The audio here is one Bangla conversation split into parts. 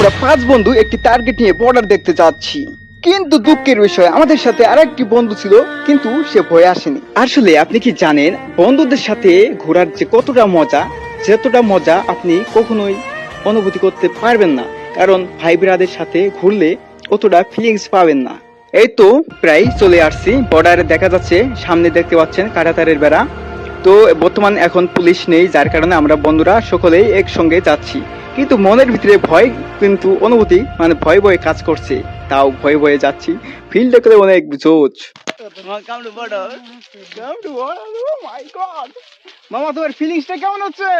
আমরা পাঁচ বন্ধু একটি টার্গেট নিয়ে বর্ডার দেখতে যাচ্ছি। কিন্তু দুঃখের বিষয়, আমাদের সাথে আরেকটি বন্ধু ছিল, কিন্তু সে ভয়ে আসেনি। আসলে আপনি কি জানেন, বন্ধুদের সাথে ঘোরার যে কতটা মজা, যতটা মজা আপনি কখনোই অনুভূতি করতে পারবেন না। কারণ ভাই ব্রাদের সাথে ঘুরলে অতটা ফিলিংস পাবেন না। এই তো প্রায় চলে আসছি। বর্ডারে দেখা যাচ্ছে, সামনে দেখতে পাচ্ছেন কাটাতারের বেড়া। তো বর্তমান এখন পুলিশ নেই, যার কারণে আমরা বন্ধুরা সকলেই একসঙ্গে যাচ্ছি। কিন্তু মনের ভিতরে ভয় কিন্তু অনুভূতি মানে ভয় ভয়ে কাজ করছে। তাও ভয়ে ভয়ে যাচ্ছি। ফিল্ড করে অনেক god. মামা তোমার ফিলিংসটা কেমন হচ্ছে?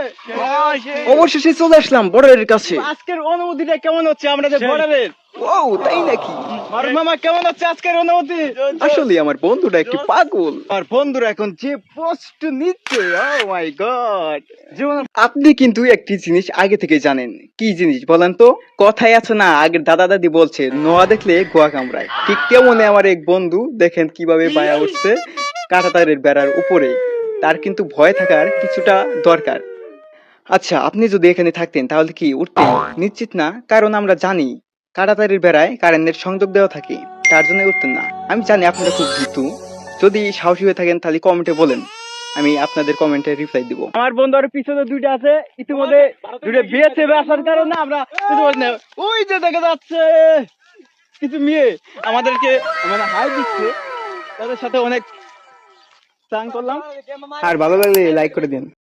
অবশেষে চলে আসলাম বর্ডারের কাছে। আজকের অনুভূতিটা কেমন হচ্ছে আমরা যে বর্ডারের ও তাই নাকি? মারুফ মামা কেমন হচ্ছে আজকের অনুভূতি? আসলে আমার বন্ধুটা একটি পাগল। আর বন্ধুরা এখন যে পোস্ট নিচ্ছে ও মাই গড জীবন আপনি কিন্তু একটি জিনিস আগে থেকে জানেন। কি জিনিস বলেন তো? কথাই আছে না আগের দাদা দাদি বলছে নোয়া দেখলে গোয়া কামড়ায়। ঠিক তেমনি আমার এক বন্ধু দেখেন কীভাবে বায়া উঠছে কাঁটাতারের বেড়ার উপরে। তার কিন্তু ভয় থাকার কিছুটা দরকার। আচ্ছা আপনি যদি এখানে থাকতেন তাহলে কি উঠতেন? নিশ্চিত না কারণ আমরা জানি। কাঁটাতারের বেড়ায় কারেন্টের সংযোগ দেওয়া থাকে তার জন্য উঠতেন না। আমি জানি আপনারা খুব ভীতু। যদি সাহসী হয়ে থাকেন তাহলে কমেন্টে বলেন। আমি আপনাদের কমেন্টে রিপ্লাই দিব। আমার বন্ধু আর পিছনে দুইটা আছে ইতিমধ্যে দুইটা বিএসএফ আসার কারণে আমরা কিছু বলছি না। ওই যে দেখা যাচ্ছে কিছু মেয়ে আমাদেরকে মানে হাই দিচ্ছে। তাদের সাথে অনেক চান করলাম। আর ভালো লাগলে লাইক করে দিন।